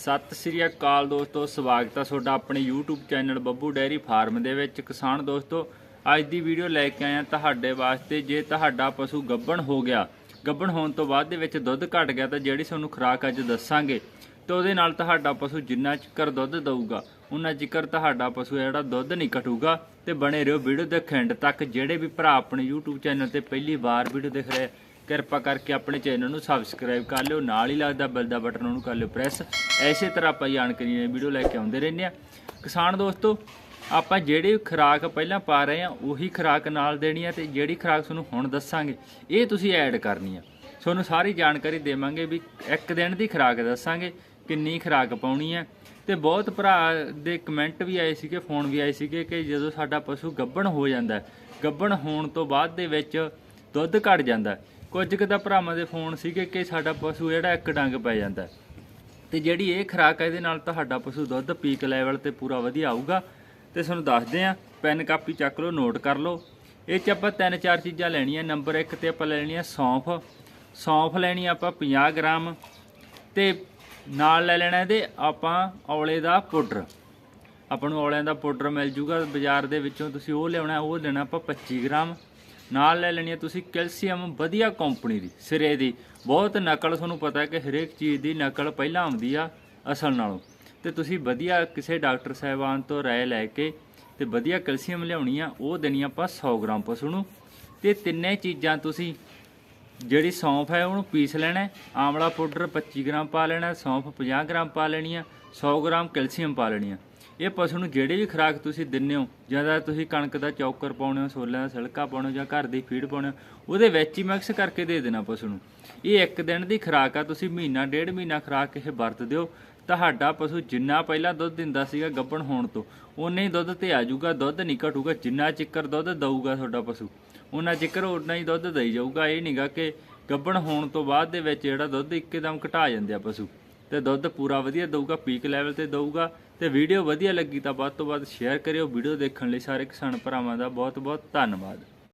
ਸਤਿ ਸ੍ਰੀ ਅਕਾਲ ਦੋਸਤੋ, ਸਵਾਗਤ ਹੈ ਤੁਹਾਡਾ ਆਪਣੇ YouTube channel Babbu dairy farm ਦੇ ਵਿੱਚ। ਕਿਸਾਨ ਦੋਸਤੋ, ਅੱਜ ਦੀ ਵੀਡੀਓ ਲੈ ਕੇ ਆਇਆ ਤੁਹਾਡੇ ਵਾਸਤੇ। ਜੇ ਤੁਹਾਡਾ ਪਸ਼ੂ ਗੱਬਣ ਹੋ ਗਿਆ ਗੱਬਣ ਹੋਣ ਤੋਂ ਬਾਅਦ ਦੇ ਵਿੱਚ ਦੁੱਧ ਘਟ ਗਿਆ ਤਾਂ ਜਿਹੜੀ ਤੁਹਾਨੂੰ ਖੁਰਾਕ ਅੱਜ ਦੱਸਾਂਗੇ, ਤੇ ਉਹਦੇ ਨਾਲ ਤੁਹਾਡਾ ਪਸ਼ੂ ਜਿੰਨਾ ਚਿਕਰ ਦੁੱਧ ਦਊਗਾ ਉਹਨਾਂ ਚਿਕਰ ਤੁਹਾਡਾ ਪਸ਼ੂ ਜਿਹੜਾ ਦੁੱਧ ਨਹੀਂ ਘਟੂਗਾ, ਤੇ ਬਣੇ ਰਹੋ ਵੀਡੀਓ ਦੇ ਖੰਡ ਤੱਕ। ਜਿਹੜੇ ਵੀ ਭਰਾ ਆਪਣੇ YouTube ਚੈਨਲ ਤੇ ਪਹਿਲੀ ਵਾਰ ਵੀਡੀਓ ਦੇਖ ਰਹੇ ਕਿਰਪਾ ਕਰਕੇ ਆਪਣੇ ਚੈਨਲ ਨੂੰ ਸਬਸਕ੍ਰਾਈਬ ਕਰ ਲਿਓ ਨਾਲ ਹੀ ਲੱਗਦਾ ਬੈਲ ਦਾ ਬਟਨ ਉਹਨੂੰ ਕਰ ਲਿਓ ਪ੍ਰੈਸ ਐਸੇ ਤਰ੍ਹਾਂ ਆਪਾਂ ਜਾਣਕਾਰੀ ਦੀ ਵੀਡੀਓ ਲੈ ਕੇ ਆਉਂਦੇ ਰਹਿੰਦੇ ਆ ਕਿਸਾਨ ਦੋਸਤੋ ਆਪਾਂ ਜਿਹੜੀ ਖੁਰਾਕ ਪਹਿਲਾਂ ਪਾ ਰਹੇ ਆ ਉਹੀ ਖੁਰਾਕ ਨਾਲ ਦੇਣੀ ਆ ਤੇ ਜਿਹੜੀ ਖੁਰਾਕ ਤੁਹਾਨੂੰ ਹੁਣ ਦੱਸਾਂਗੇ ਇਹ ਤੁਸੀਂ ਐਡ ਕਰਨੀ ਆ ਤੁਹਾਨੂੰ ਸਾਰੀ ਜਾਣਕਾਰੀ ਦੇਵਾਂਗੇ ਵੀ ਇੱਕ ਦਿਨ ਦੀ ਖੁਰਾਕ ਦੱਸਾਂਗੇ ਕਿੰਨੀ ਖੁਰਾਕ ਪਾਉਣੀ ਆ ਤੇ ਬਹੁਤ ਭਰਾ ਦੇ ਕਮੈਂਟ ਵੀ ਆਏ ਸੀਗੇ ਫੋਨ ਵੀ ਆਏ ਸੀਗੇ ਕਿ ਜਦੋਂ ਸਾਡਾ ਪਸ਼ੂ ਗੱਭਣ ਹੋ ਜਾਂਦਾ ਹੈ, ਗੱਭਣ ਹੋਣ ਤੋਂ ਬਾਅਦ ਦੇ ਵਿੱਚ ਦੁੱਧ ਘਟ ਜਾਂਦਾ ਕੁਝ ਕੁ ਤਾਂ ਭਰਾਵਾਂ ਦੇ ਫੋਨ ਸੀਗੇ ਕਿ ਸਾਡਾ ਪਸ਼ੂ ਜਿਹੜਾ ਇੱਕ ਡੰਗ ਪੈ ਜਾਂਦਾ ਹੈ। ਤੇ ਜਿਹੜੀ ਇਹ ਖੁਰਾਕ ਹੈ, ਇਹਦੇ ਨਾਲ ਤੁਹਾਡਾ ਪਸ਼ੂ ਦੁੱਧ ਪੀਕ ਲੈਵਲ ਤੇ ਪੂਰਾ ਵਧੀਆ ਆਊਗਾ। ਤੇ ਤੁਹਾਨੂੰ ਦੱਸਦੇ ਆ ਪੈਨ ਕਾਪੀ ਚੱਕ ਲਓ ਨੋਟ ਕਰ ਲਓ। ਇਹ ਚ ਆਪਾਂ ਤਿੰਨ ਚਾਰ ਚੀਜ਼ਾਂ ਲੈਣੀਆਂ ਨੰਬਰ 1 ਤੇ ਆਪਾਂ ਲੈਣੀ ਆ ਸੌਂਫ। ਸੌਂਫ ਲੈਣੀ ਆਪਾਂ 50 ਗ੍ਰਾਮ ਤੇ ਨਾਲ ਲੈ ਲੈਣਾ ਇਹਦੇ ਆਪਾਂ ਔਲੇ ਦਾ ਪਾਊਡਰ ਆਪਾਂ ਨੂੰ ਔਲਿਆਂ ਦਾ ਪਾਊਡਰ ਮਿਲ ਜੂਗਾ, ਬਾਜ਼ਾਰ ਦੇ ਵਿੱਚੋਂ ਤੁਸੀਂ ਉਹ ਲਿਆਉਣਾ, ਉਹ ਲੈਣਾ ਆਪਾਂ 25 ਗ੍ਰਾਮ। ਨਾਲ ਲੈ ਲੈਣੀ ਹੈ ਤੁਸੀਂ ਕੈਲਸ਼ੀਅਮ, ਵਧੀਆ ਕੰਪਨੀ ਦੀ, ਸਿਰੇ ਦੀ। ਬਹੁਤ ਨਕਲ, ਤੁਹਾਨੂੰ ਪਤਾ ਹੈ ਕਿ ਹਰੇਕ ਚੀਜ਼ ਦੀ ਨਕਲ ਪਹਿਲਾਂ ਆਉਂਦੀ ਆ ਅਸਲ ਨਾਲੋਂ। ਤੇ ਤੁਸੀਂ ਵਧੀਆ ਕਿਸੇ ਡਾਕਟਰ ਸਾਹਿਬਾਨ ਤੋਂ ਰਾਏ ਲੈ ਕੇ ਤੇ ਵਧੀਆ ਕੈਲਸ਼ੀਅਮ ਲਿਆਉਣੀ ਆ, ਉਹ ਦੇਣੀ ਆਪਾਂ 100 ਗ੍ਰਾਮ ਪਸ਼ੂ ਨੂੰ। ਤੇ ਤਿੰਨੇ ਚੀਜ਼ਾਂ ਤੁਸੀਂ ਜਿਹੜੀ ਸੌਂਫ ਹੈ ਉਹਨੂੰ ਪੀਸ ਲੈਣਾ ਆਮਲਾ ਪਾਊਡਰ 25 ਗ੍ਰਾਮ ਪਾ ਲੈਣਾ ਸੌਂਫ 50 ਗ੍ਰਾਮ ਪਾ ਲੈਣੀ ਆ 100 ਗ੍ਰਾਮ ਕੈਲਸ਼ੀਅਮ ਪਾ ਲੈਣੀ ਆ ਇਹ ਪਸ਼ੂ ਨੂੰ ਜਿਹੜੀ ਵੀ ਖੁਰਾਕ ਤੁਸੀਂ ਦਿੰਦੇ ਹੋ ਜ਼ਿਆਦਾ ਤੁਸੀਂ ਕਣਕ ਦਾ ਚੌਕਰ ਪਾਉਣੇ ਹੋ ਛੋਲਿਆਂ ਦਾ ਸਿਲਕਾ ਪਾਉਣੇ ਹੋ, ਜਾਂ ਘਰ ਦੀ ਫੀਡ ਪਾਉਣੇ ਹੋ, ਉਹਦੇ ਵਿੱਚ ਹੀ ਮਿਕਸ ਕਰਕੇ ਦੇ ਦੇਣਾ ਪਸ਼ੂ ਨੂੰ। ਇਹ ਇੱਕ ਦਿਨ ਦੀ ਖੁਰਾਕ ਆ, ਤੁਸੀਂ ਮਹੀਨਾ, ਡੇਢ ਮਹੀਨਾ ਖੁਰਾਕ ਇਹ ਵਰਤ ਦਿਓ ਤੁਹਾਡਾ ਪਸ਼ੂ ਜਿੰਨਾ ਪਹਿਲਾਂ ਦੁੱਧ ਦਿੰਦਾ ਸੀਗਾ ਗੱਭਣ ਹੋਣ ਤੋਂ ਉਨੇ ਹੀ ਦੁੱਧ ਤੇ ਆ ਜਾਊਗਾ, ਦੁੱਧ ਨਹੀਂ ਘਟੂਗਾ, ਜਿੰਨਾ ਚਿੱਕਰ ਦੁੱਧ ਦਊਗਾ ਤੁਹਾਡਾ ਪਸ਼ੂ। ਉਹਨਾਂ ਚਿੱਕਰ ਉਨਾ ਹੀ ਦੁੱਧ ਦੇਈ ਜਾਊਗਾ, ਇਹ ਨਹੀਂਗਾ ਕਿ ਗੱਭਣ ਹੋਣ ਤੋਂ ਬਾਅਦ ਦੇ ਵਿੱਚ ਜਿਹੜਾ ਦੁੱਧ ਇੱਕਦਮ ਘਟਾ ਜਾਂਦੇ ਆ ਪਸ਼ੂ। ਤੇ ਦੁੱਧ ਪੂਰਾ ਵਧੀਆ ਦਊਗਾ ਪੀਕ ਲੈਵਲ ਤੇ ਦਊਗਾ, ਤੇ ਵੀਡੀਓ ਵਧੀਆ ਲੱਗੀ ਤਾਂ ਵੱਧ ਤੋਂ ਵੱਧ ਸ਼ੇਅਰ ਕਰਿਓ ਵੀਡੀਓ ਦੇਖਣ ਲਈ ਸਾਰੇ ਕਿਸਾਨ ਭਰਾਵਾਂ ਦਾ ਬਹੁਤ ਬਹੁਤ ਧੰਨਵਾਦ।